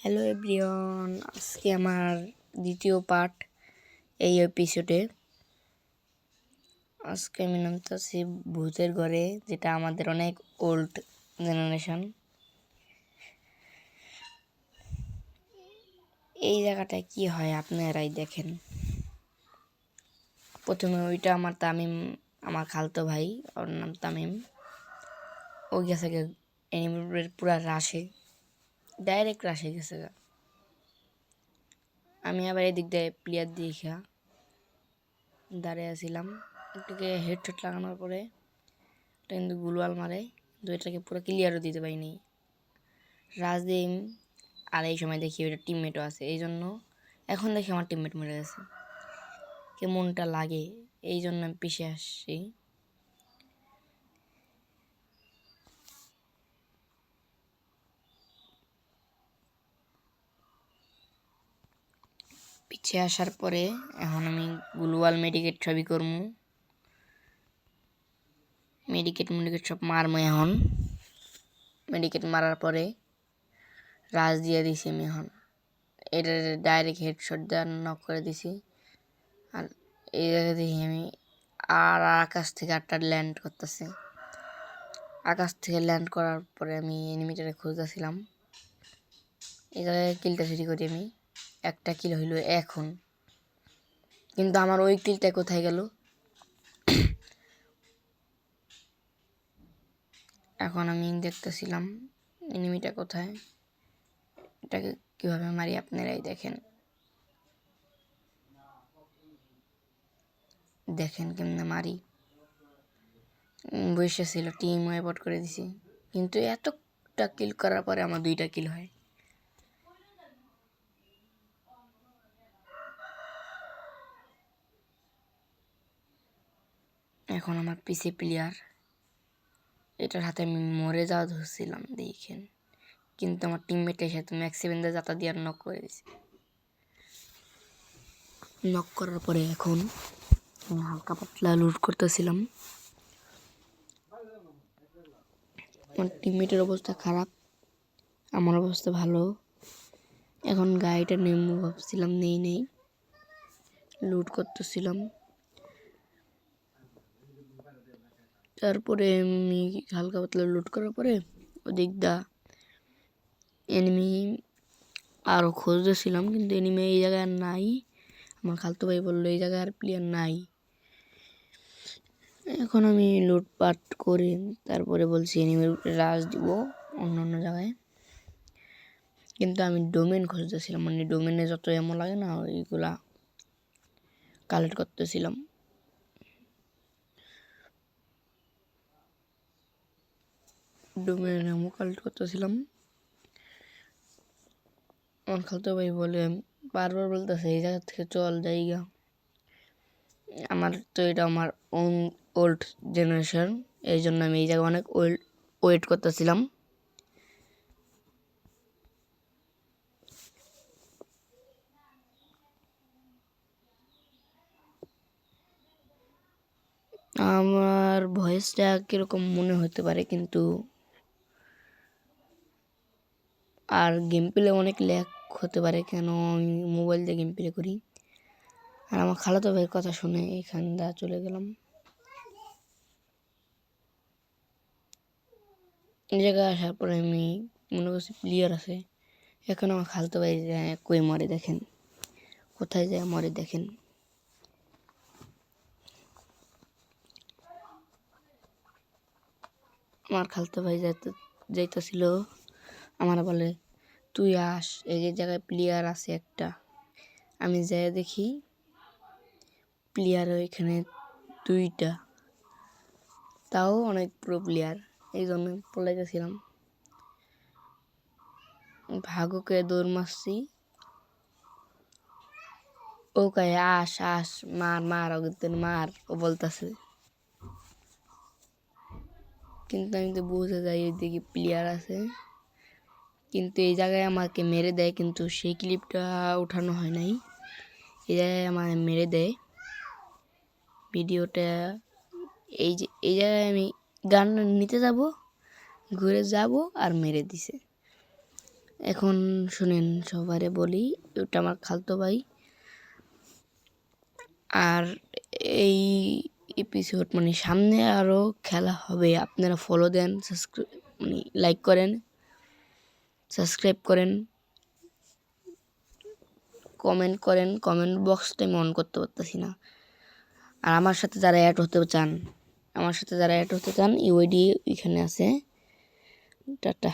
Hello everyone আজকে আমার দ্বিতীয় পার্ট এই এপিসোডে আজকে আমি নামতেছি ভূতের ঘরে, যেটা আমাদের অনেক ওল্ড জেনারেশন এই জায়গাটায় কি হয়, আপনারাই দেখেন। প্রথমে ওইটা আমার তামিম, আমার খালতো ভাই, ওর নাম তামিম। ও গেছে এনিমেটের পুরা রাশে ডাইরেক্ট রাশে গেছে গা। আমি আবার এদিক দিয়ে প্লেয়ার দিয়ে খেয়া দাঁড়িয়ে আছিলাম একটাকে হেডশট লাগানোর পরে এটা কিন্তু গুলওয়াল মারে কিন্তু এটাকে পুরো ক্লিয়ারও দিতে পারিনি। রাজদিম আর এই সময় দেখি ওইটা টিমমেটও আছে। এই জন্য এখন দেখি আমার টিমমেট মরে গেছে। কেমনটা লাগে, এই জন্য আমি পিছিয়ে আসছি। পিছিয়ে আসার পরে এখন আমি গ্লোবাল মেডিকেট সবই করব মেডিকেট মেডিকেট সব মারমো এখন। মেডিকেট মারার পরে রাজ দিয়ে দিছি আমি এখন। এটা ডাইরেক্ট হেডশট দেওয়ার নক করে দিছি। আর এই জায়গা দেখি আমি আর আকাশ থেকে আটটা ল্যান্ড করতেছে। আকাশ থেকে ল্যান্ড করার পরে আমি এনিমিটারে খুঁজতেছিলাম। এই জায়গায় কিলটা চুরি করি আমি। একটা কিল হইল এখন। কিন্তু আমার ওই কিলটা কোথায় গেল? এখন আমি দেখতেছিলাম এনিমিটা কোথায়। এটাকে কীভাবে মারি আপনারাই দেখেন। দেখেন কেমনে মারি। বসে ছিল টিম ওয়াইপট করে দিছি। কিন্তু এতটা কিল করার পরে আমার দুইটা কিল হয়। এখন আমার পিসি প্লেয়ার। এটার হাতে আমি মরে যাওয়া ধরছিলাম, দেখেন। কিন্তু আমার টিমমেটের সাথে ম্যাক্স সেভেন যাতা দিয়ে নক করে দিছি। নক করার পরে এখন আমি হালকা পাতলা লুট করতেছিলাম। আমার টিমমেটের অবস্থা খারাপ, আমার অবস্থা ভালো। এখন গাড়িটা নেমু ভাবছিলাম নেই নেই। লুট করতেছিলাম। তারপরে আমি হালকা পাতলা লুট করার পরে ওদিক দা এনিমি আরও খুঁজতেছিলাম, কিন্তু এনিমি এই জায়গায় নাই। আমার খালতো ভাই বলল, এই জায়গায় আর প্লেয়ার নাই। এখন আমি লুটপাট করে, তারপরে বলছি এনিমি রাজ দিব অন্য অন্য জায়গায়। কিন্তু আমি ডোমেন খুঁজতেছিলাম মানে ডোমেনে যত এমন লাগে না, ওইগুলা কালেক্ট করতেছিলাম। ডোমেন কালেক্ট করতেছিলাম। আমার খালতো ভাই বলে, বারবার বলতেছে, এই জায়গা থেকে চল জায়গা। আমার তো এটা আমার ওন ওল্ড জেনারেশন এই জন্য আমি এই জায়গায় অনেক ওয়েল ওয়েট করতেছিলাম। আমার ভয়েসটা কীরকম মনে হতে পারে, কিন্তু আর গেম প্লে অনেক ল্যাক হতে পারে, কেন আমি মোবাইল দিয়ে গেম প্লে করি? আর আমার খালাতো ভাইয়ের কথা শুনে এখান দা চলে গেলাম। জায়গায় আসার পরে আমি মনে করছি প্লেয়ার আছে। এখন আমার খালতো ভাই যায় কই মরে দেখেন। কোথায় যায় মরে দেখেন। আমার খালতো ভাই যাইতে যাইতেছিল আমার বলে, তুই আস, এই জায়গায় প্লেয়ার আছে একটা। আমি যাই দেখি প্লেয়ার ওইখানে দুইটা। তাও অনেক প্রো প্লেয়ার এই জন্য পলাইতেছিলাম। ভাগুকে দৌড় মারছি। ও কায়, আস আস, মার মার, ওদের মার। ও বলতেছে। কিন্তু আমি তো বুঝে যাই এদিকে প্লেয়ার আছে। কিন্তু এই জায়গায় আমাকে মেরে দেয়, কিন্তু সেই ক্লিপটা ওঠানো হয় নাই। এই জায়গায় আমার মেরে দেয়। ভিডিওটা এই যে, এই জায়গায় আমি গান নিতে যাব, ঘুরে যাব আর মেরে দিছে। এখন শুনেন, সবারে বলি, ওটা আমার খালতো ভাই। আর এই এপিসোড মানে সামনে আরও খেলা হবে, আপনারা ফলো দেন সাবস্ক্রাইব মানে লাইক করেন। সাবস্ক্রাইব করেন কমেন্ট করেন কমেন্ট বক্সটা আমি অন করতে পারতেছি না। আর আমার সাথে যারা অ্যাড হতে চান, আমার সাথে যারা অ্যাড হতে চান ইউআইডি এখানে আছে। টাটা।